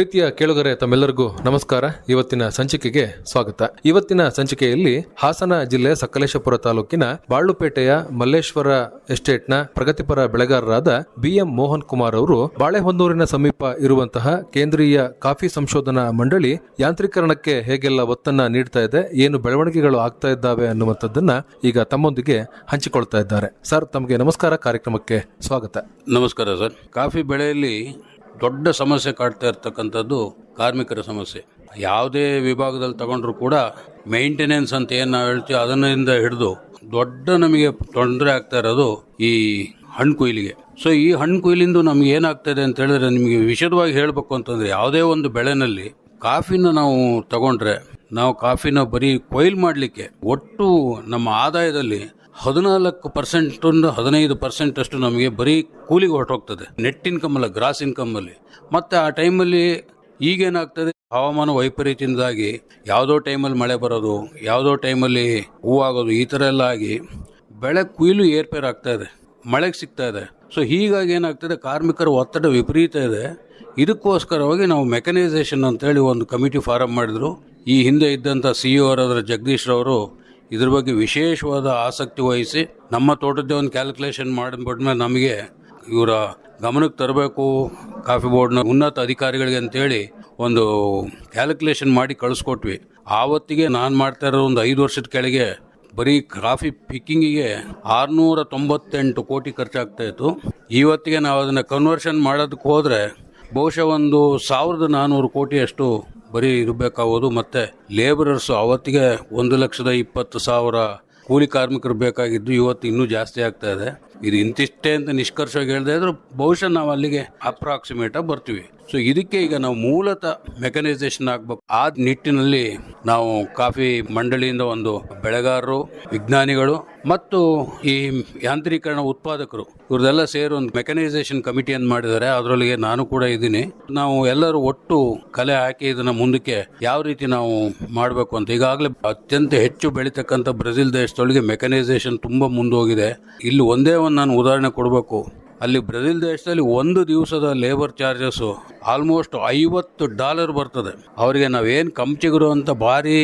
ಪ್ರೀತಿಯ ಕೇಳುಗರೆ ತಮ್ಮೆಲ್ಲರಿಗೂ ನಮಸ್ಕಾರ. ಇವತ್ತಿನ ಸಂಚಿಕೆಗೆ ಸ್ವಾಗತ. ಇವತ್ತಿನ ಸಂಚಿಕೆಯಲ್ಲಿ ಹಾಸನ ಜಿಲ್ಲೆ ಸಕಲೇಶಪುರ ತಾಲೂಕಿನ ಬಾಳುಪೇಟೆಯ ಮಲ್ಲೇಶ್ವರ ಎಸ್ಟೇಟ್ನ ಪ್ರಗತಿಪರ ಬೆಳೆಗಾರರಾದ ಬಿಎಂ ಮೋಹನ್ ಕುಮಾರ್ ಅವರು ಬಾಳೆಹೊನ್ನೂರಿನ ಸಮೀಪ ಇರುವಂತಹ ಕೇಂದ್ರೀಯ ಕಾಫಿ ಸಂಶೋಧನಾ ಮಂಡಳಿ ಯಾಂತ್ರೀಕರಣಕ್ಕೆ ಹೇಗೆಲ್ಲ ಒತ್ತನ್ನ ನೀಡ್ತಾ ಇದೆ ಏನು ಬೆಳವಣಿಗೆಗಳು ಆಗ್ತಾ ಇದ್ದಾವೆ ಅನ್ನುವಂಥದ್ದನ್ನ ಈಗ ತಮ್ಮೊಂದಿಗೆ ಹಂಚಿಕೊಳ್ತಾ ಇದ್ದಾರೆ. ಸರ್ ತಮಗೆ ನಮಸ್ಕಾರ. ಕಾರ್ಯಕ್ರಮಕ್ಕೆ ಸ್ವಾಗತ. ನಮಸ್ಕಾರ ಸರ್. ಕಾಫಿ ಬೆಳೆಯಲ್ಲಿ ದೊಡ್ಡ ಸಮಸ್ಯೆ ಕಾಡ್ತಾ ಇರ್ತಕ್ಕಂಥದ್ದು ಕಾರ್ಮಿಕರ ಸಮಸ್ಯೆ. ಯಾವುದೇ ವಿಭಾಗದಲ್ಲಿ ತಗೊಂಡ್ರು ಕೂಡ ಮೇಂಟೆನೆನ್ಸ್ ಅಂತ ಏನು ನಾವು ಹೇಳ್ತೀವಿ ಅದನ್ನಿಂದ ಹಿಡಿದು ದೊಡ್ಡ ನಮಗೆ ತೊಂದರೆ ಆಗ್ತಾ ಇರೋದು ಈ ಹಣ್ಣು ಕೊಯ್ಲಿಗೆ. ಸೊ ಈ ಹಣ್ಣು ಕೊಯ್ಲಿಂದ ನಮ್ಗೆ ಏನಾಗ್ತದೆ ಅಂತ ಹೇಳಿದ್ರೆ ನಿಮಗೆ ವಿಶದವಾಗಿ ಹೇಳಬೇಕು ಅಂತಂದ್ರೆ ಯಾವುದೇ ಒಂದು ಬೆಳೆನಲ್ಲಿ ಕಾಫಿನ ನಾವು ತಗೊಂಡ್ರೆ, ನಾವು ಕಾಫಿನ ಬರೀ ಕೊಯ್ಲು ಮಾಡಲಿಕ್ಕೆ ಒಟ್ಟು ನಮ್ಮ ಆದಾಯದಲ್ಲಿ ಹದಿನಾಲ್ಕು ಪರ್ಸೆಂಟ್ ಹದಿನೈದು ಪರ್ಸೆಂಟ್ ಅಷ್ಟು ನಮಗೆ ಬರೀ ಕೂಲಿಗೆ ಹೊರಟೋಗ್ತದೆ. ನೆಟ್ ಇನ್ಕಮ್ ಅಲ್ಲ ಗ್ರಾಸ್ ಇನ್ಕಮ್ ಅಲ್ಲಿ ಮತ್ತೆ ಆ ಟೈಮಲ್ಲಿ ಈಗೇನಾಗ್ತದೆ? ಹವಾಮಾನ ವೈಪರೀತ್ಯದಿಂದಾಗಿ ಯಾವುದೋ ಟೈಮಲ್ಲಿ ಮಳೆ ಬರೋದು, ಯಾವುದೋ ಟೈಮಲ್ಲಿ ಹೂವಾಗೋದು ಈ ಥರ ಎಲ್ಲ ಆಗಿ ಬೆಳೆ ಕುಯ್ಲು ಏರ್ಪೇರ್ ಆಗ್ತಾ ಇದೆ. ಮಳೆಗೆ ಸಿಗ್ತಾ ಇದೆ. ಸೊ ಹೀಗಾಗಿ ಏನಾಗ್ತದೆ? ಕಾರ್ಮಿಕರ ಒತ್ತಡ ವಿಪರೀತ ಇದೆ. ಇದಕ್ಕೋಸ್ಕರವಾಗಿ ನಾವು ಮೆಕನೈಸೇಷನ್ ಅಂತೇಳಿ ಒಂದು ಕಮಿಟಿ ಫಾರಂ ಮಾಡಿದ್ರು. ಈ ಹಿಂದೆ ಇದ್ದಂಥ ಸಿ ಇ ಅವರಾದ ಜಗದೀಶ್ ರವರು ಇದ್ರ ಬಗ್ಗೆ ವಿಶೇಷವಾದ ಆಸಕ್ತಿ ವಹಿಸಿ ನಮ್ಮ ತೋಟದ್ದೇ ಒಂದು ಕ್ಯಾಲ್ಕುಲೇಷನ್ ಮಾಡಿಬಿಟ್ಮೇಲೆ ನಮಗೆ ಇವರ ಗಮನಕ್ಕೆ ತರಬೇಕು ಕಾಫಿ ಬೋರ್ಡ್ನ ಉನ್ನತ ಅಧಿಕಾರಿಗಳಿಗೆ ಅಂತೇಳಿ ಒಂದು ಕ್ಯಾಲ್ಕುಲೇಷನ್ ಮಾಡಿ ಕಳಿಸ್ಕೊಟ್ವಿ. ಆವತ್ತಿಗೆ ನಾನು ಮಾಡ್ತಾ ಇರೋ ಒಂದು ಐದು ವರ್ಷದ ಕೆಳಗೆ ಬರೀ ಕಾಫಿ ಪಿಕ್ಕಿಂಗಿಗೆ ಆರುನೂರ ತೊಂಬತ್ತೆಂಟು ಕೋಟಿ ಖರ್ಚಾಗ್ತಾ ಇತ್ತು. ಇವತ್ತಿಗೆ ನಾವು ಅದನ್ನು ಕನ್ವರ್ಷನ್ ಮಾಡೋದಕ್ಕೆ ಹೋದರೆ ಬಹುಶಃ ಒಂದು ಸಾವಿರದ ನಾನ್ನೂರು ಕೋಟಿಯಷ್ಟು ಬರೀ ಇರಬೇಕಾಗೋದು ಮತ್ತೆ ಲೇಬರರ್ಸು ಅವತ್ತಿಗೆ ಒಂದು ಲಕ್ಷದ ಇಪ್ಪತ್ತು ಸಾವಿರ ಕೂಲಿ ಕಾರ್ಮಿಕರು ಬೇಕಾಗಿದ್ದು ಇವತ್ತು ಇನ್ನೂ ಜಾಸ್ತಿ ಆಗ್ತಾ ಇದೆ. ಇದು ಇಂತಿಷ್ಟೇ ಅಂತ ನಿಷ್ಕರ್ಷವಾಗಿ ಹೇಳದೇ ಇದ್ರೆ ಬಹುಶಃ ನಾವು ಅಲ್ಲಿಗೆ ಅಪ್ರಾಕ್ಸಿಮೇಟ್ ಆಗಿ ಬರ್ತೀವಿ. ಸೊ ಇದಕ್ಕೆ ಈಗ ನಾವು ಮೂಲತಃ ಮೆಕನೈಸೇಷನ್ ಆಗ್ಬೇಕು. ಆ ನಿಟ್ಟಿನಲ್ಲಿ ನಾವು ಕಾಫಿ ಮಂಡಳಿಯಿಂದ ಒಂದು ಬೆಳೆಗಾರರು, ವಿಜ್ಞಾನಿಗಳು ಮತ್ತು ಈ ಯಾಂತ್ರೀಕರಣ ಉತ್ಪಾದಕರು ಇವ್ರದೆಲ್ಲ ಸೇರಿ ಒಂದು ಮೆಕನೈಸೇಷನ್ ಕಮಿಟಿಯನ್ನು ಮಾಡಿದ್ದಾರೆ. ಅದರೊಳಗೆ ನಾನು ಕೂಡ ಇದ್ದೀನಿ. ನಾವು ಎಲ್ಲರೂ ಒಟ್ಟು ಕಲೆ ಹಾಕಿ ಇದನ್ನ ಮುಂದಕ್ಕೆ ಯಾವ ರೀತಿ ನಾವು ಮಾಡಬೇಕು ಅಂತ ಈಗಾಗಲೇ ಅತ್ಯಂತ ಹೆಚ್ಚು ಬೆಳೀತಕ್ಕಂಥ ಬ್ರೆಜಿಲ್ ದೇಶದೊಳಗೆ ಮೆಕನೈಸೇಷನ್ ತುಂಬ ಮುಂದೋಗಿದೆ. ಇಲ್ಲಿ ಒಂದು ನಾನು ಉದಾಹರಣೆ ಕೊಡಬೇಕು. ಅಲ್ಲಿ ಬ್ರೆಜಿಲ್ ದೇಶದಲ್ಲಿ ಒಂದು ದಿವಸದ ಲೇಬರ್ ಚಾರ್ಜಸ್ಸು ಆಲ್ಮೋಸ್ಟ್ ಐವತ್ತು ಡಾಲರ್ ಬರ್ತದೆ. ಅವರಿಗೆ ನಾವೇನು ಕಂಚಿಗರು ಅಂತ ಭಾರಿ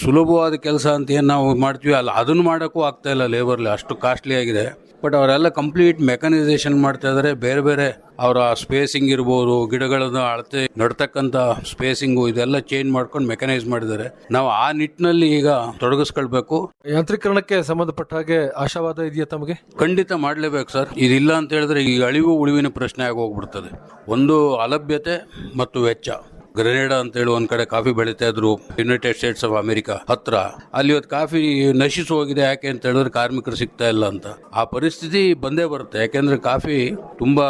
ಸುಲಭವಾದ ಕೆಲಸ ಅಂತ ಏನು ನಾವು ಮಾಡ್ತೀವಿ, ಅಲ್ಲಿ ಅದನ್ನು ಮಾಡೋಕ್ಕೂ ಆಗ್ತಾ ಇಲ್ಲ ಲೇಬರ್ಲಿ ಅಷ್ಟು ಕಾಸ್ಟ್ಲಿ ಆಗಿದೆ. ಬಟ್ ಅವರೆಲ್ಲ ಕಂಪ್ಲೀಟ್ ಮೆಕನೈಸೇಷನ್ ಮಾಡ್ತಾ ಇದ್ದಾರೆ ಬೇರೆ ಬೇರೆ ಅವರ ಸ್ಪೇಸಿಂಗ್ ಇರ್ಬೋದು ಗಿಡಗಳನ್ನು ಅಳತೆ ನಡ್ತಕ್ಕಂಥ ಸ್ಪೇಸಿಂಗು ಇದೆಲ್ಲ ಚೇಂಜ್ ಮಾಡ್ಕೊಂಡು ಮೆಕನೈಸ್ ಮಾಡಿದ್ದಾರೆ. ನಾವು ಆ ನಿಟ್ಟಿನಲ್ಲಿ ಈಗ ತೊಡಗಿಸ್ಕೊಳ್ಬೇಕು. ಯಾಂತ್ರೀಕರಣಕ್ಕೆ ಸಂಬಂಧಪಟ್ಟ ಹಾಗೆ ಆಶಾವಾದ ಇದೆಯಾ ತಮಗೆ? ಖಂಡಿತ ಮಾಡಲೇಬೇಕು ಸರ್. ಇದಿಲ್ಲ ಅಂತ ಹೇಳಿದ್ರೆ ಈ ಅಳಿವು ಉಳಿವಿನ ಪ್ರಶ್ನೆ ಆಗಿ ಹೋಗ್ಬಿಡ್ತದೆ. ಒಂದು ಅಲಭ್ಯತೆ ಮತ್ತು ವೆಚ್ಚ. ಗ್ರೆನೇಡಾ ಅಂತ ಹೇಳಿ ಒಂದ್ ಕಡೆ ಕಾಫಿ ಬೆಳೀತಾ ಇದ್ರು ಯುನೈಟೆಡ್ ಸ್ಟೇಟ್ಸ್ ಆಫ್ ಅಮೆರಿಕ ಹತ್ರ. ಅಲ್ಲಿ ಇವತ್ತು ಕಾಫಿ ನಶಿಸಿ ಹೋಗಿದೆ ಯಾಕೆ ಅಂತ ಹೇಳಿದ್ರೆ ಕಾರ್ಮಿಕರು ಸಿಗ್ತಾ ಇಲ್ಲ ಅಂತ. ಆ ಪರಿಸ್ಥಿತಿ ಬಂದೇ ಬರುತ್ತೆ. ಯಾಕೆಂದ್ರೆ ಕಾಫಿ ತುಂಬಾ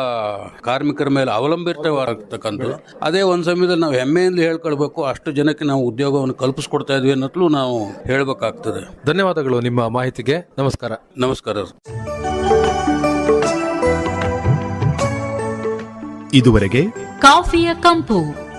ಕಾರ್ಮಿಕರ ಮೇಲೆ ಅವಲಂಬಿತವಾಗಿರ್ತಕ್ಕಂಥದ್ದು. ಅದೇ ಒಂದ್ ಸಮಯದಲ್ಲಿ ನಾವು ಹೆಮ್ಮೆಯಿಂದ ಹೇಳ್ಕೊಳ್ಬೇಕು ಅಷ್ಟು ಜನಕ್ಕೆ ನಾವು ಉದ್ಯೋಗವನ್ನು ಕಲ್ಪಿಸ್ಕೊಡ್ತಾ ಇದ್ವಿ ಅನ್ನೋದ್ಲು ನಾವು ಹೇಳ್ಬೇಕಾಗ್ತದೆ. ಧನ್ಯವಾದಗಳು ನಿಮ್ಮ ಮಾಹಿತಿಗೆ. ನಮಸ್ಕಾರ. ನಮಸ್ಕಾರ ಇದುವರೆಗೆ ಕಾಫಿಯ ಕಂಪು.